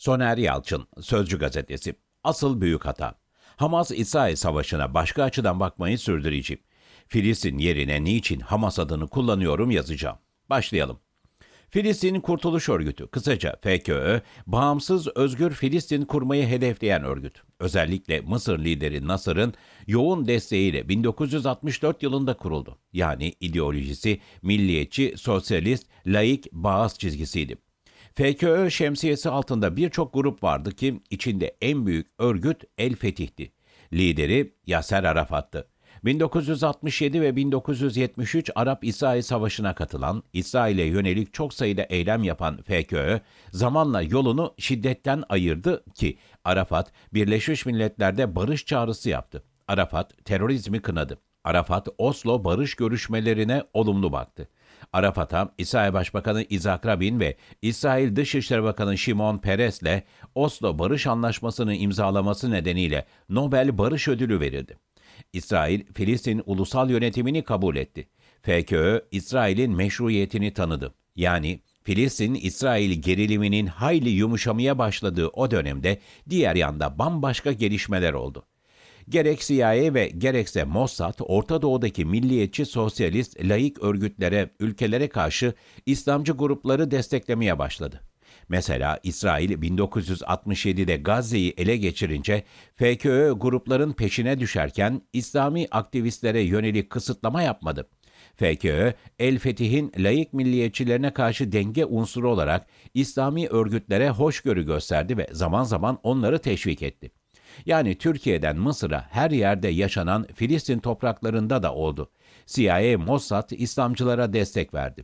Soner Yalçın, Sözcü Gazetesi. Asıl büyük hata. Hamas-İsrail savaşına başka açıdan bakmayı sürdüreceğim. Filistin yerine niçin Hamas adını kullanıyorum yazacağım. Başlayalım. Filistin Kurtuluş Örgütü, kısaca FKÖ, bağımsız özgür Filistin kurmayı hedefleyen örgüt. Özellikle Mısır lideri Nasır'ın yoğun desteğiyle 1964 yılında kuruldu. Yani ideolojisi milliyetçi, sosyalist, laik, bağız çizgisiydi. FKÖ şemsiyesi altında birçok grup vardı ki içinde en büyük örgüt El Fetih'ti. Lideri Yaser Arafat'tı. 1967 ve 1973 Arap-İsrail Savaşı'na katılan, İsrail'e yönelik çok sayıda eylem yapan FKÖ, zamanla yolunu şiddetten ayırdı ki Arafat, Birleşmiş Milletler'de barış çağrısı yaptı. Arafat, terörizmi kınadı. Arafat, Oslo barış görüşmelerine olumlu baktı. Arafat'a İsrail Başbakanı İzak Rabin ve İsrail Dışişleri Bakanı Şimon Peres'le Oslo Barış Anlaşması'nı imzalaması nedeniyle Nobel Barış Ödülü verildi. İsrail, Filistin ulusal yönetimini kabul etti. FKÖ, İsrail'in meşruiyetini tanıdı. Yani Filistin-İsrail geriliminin hayli yumuşamaya başladığı o dönemde diğer yanda bambaşka gelişmeler oldu. Gerek CIA ve gerekse Mossad, Orta Doğu'daki milliyetçi sosyalist laik örgütlere, ülkelere karşı İslamcı grupları desteklemeye başladı. Mesela İsrail 1967'de Gazze'yi ele geçirince FKÖ grupların peşine düşerken İslami aktivistlere yönelik kısıtlama yapmadı. FKÖ, El Fetih'in laik milliyetçilerine karşı denge unsuru olarak İslami örgütlere hoşgörü gösterdi ve zaman zaman onları teşvik etti. Yani Türkiye'den Mısır'a her yerde yaşanan Filistin topraklarında da oldu. CIA, Mossad İslamcılara destek verdi.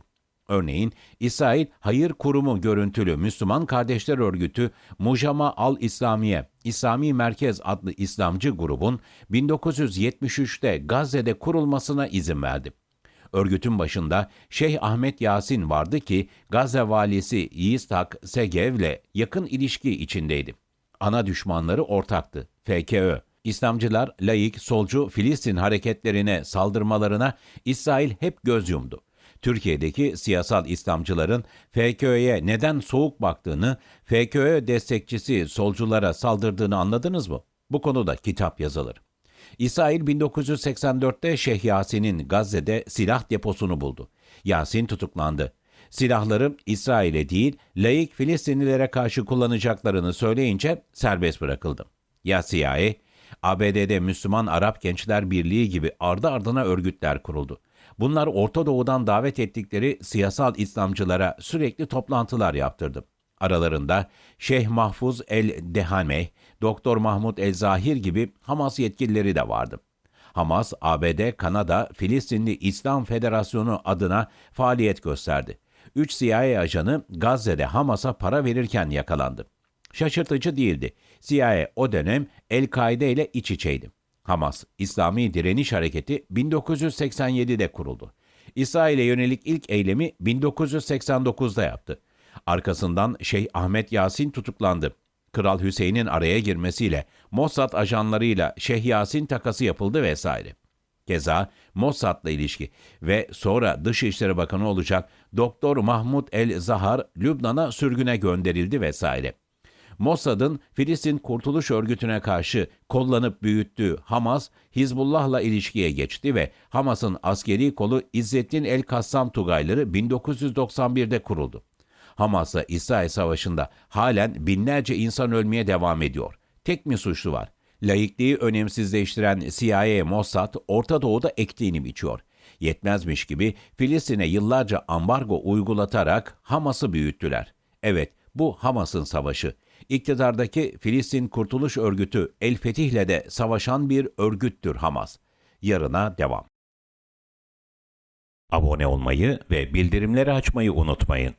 Örneğin İsrail Hayır Kurumu görüntülü Müslüman Kardeşler Örgütü Mujama al-İslamiye, İslami Merkez adlı İslamcı grubun 1973'te Gazze'de kurulmasına izin verdi. Örgütün başında Şeyh Ahmet Yasin vardı ki Gazze valisi Yitzhak Segev'le yakın ilişki içindeydi. Ana düşmanları ortaktı, FKÖ. İslamcılar, laik, solcu Filistin hareketlerine saldırmalarına İsrail hep göz yumdu. Türkiye'deki siyasal İslamcıların FKÖ'ye neden soğuk baktığını, FKÖ destekçisi solculara saldırdığını anladınız mı? Bu konuda kitap yazılır. İsrail 1984'te Şeyh Yasin'in Gazze'de silah deposunu buldu. Yasin tutuklandı. Silahları İsrail'e değil, laik Filistinlilere karşı kullanacaklarını söyleyince serbest bırakıldı. Ya CIA, ABD'de Müslüman Arap Gençler Birliği gibi ardı ardına örgütler kuruldu. Bunlar Orta Doğu'dan davet ettikleri siyasal İslamcılara sürekli toplantılar yaptırdı. Aralarında Şeyh Mahfuz el-Dehame, Doktor Mahmud el-Zahir gibi Hamas yetkilileri de vardı. Hamas, ABD, Kanada, Filistinli İslam Federasyonu adına faaliyet gösterdi. 3 CIA ajanı Gazze'de Hamas'a para verirken yakalandı. Şaşırtıcı değildi. CIA o dönem El-Kaide ile iç içeydi. Hamas, İslami Direniş Hareketi 1987'de kuruldu. İsrail'e yönelik ilk eylemi 1989'da yaptı. Arkasından Şeyh Ahmet Yasin tutuklandı. Kral Hüseyin'in araya girmesiyle Mossad ajanlarıyla Şeyh Yasin takası yapıldı vesaire. Keza Mossad'la ilişki ve sonra Dışişleri Bakanı olacak Doktor Mahmud El Zahar Lübnan'a sürgüne gönderildi vesaire. Mossad'ın Filistin Kurtuluş Örgütü'ne karşı kullanıp büyüttüğü Hamas, Hizbullah'la ilişkiye geçti ve Hamas'ın askeri kolu İzzettin El-Kassam Tugayları 1991'de kuruldu. Hamas'la İsrail Savaşı'nda halen binlerce insan ölmeye devam ediyor. Tek mi suçlu var? Laikliği önemsizleştiren CIA Mossad Orta Doğu'da ektiğini biçiyor. Yetmezmiş gibi Filistin'e yıllarca ambargo uygulatarak Hamas'ı büyüttüler. Evet, bu Hamas'ın savaşı. İktidardaki Filistin Kurtuluş Örgütü El Fetih'le de savaşan bir örgüttür Hamas. Yarına devam. Abone olmayı ve bildirimleri açmayı unutmayın.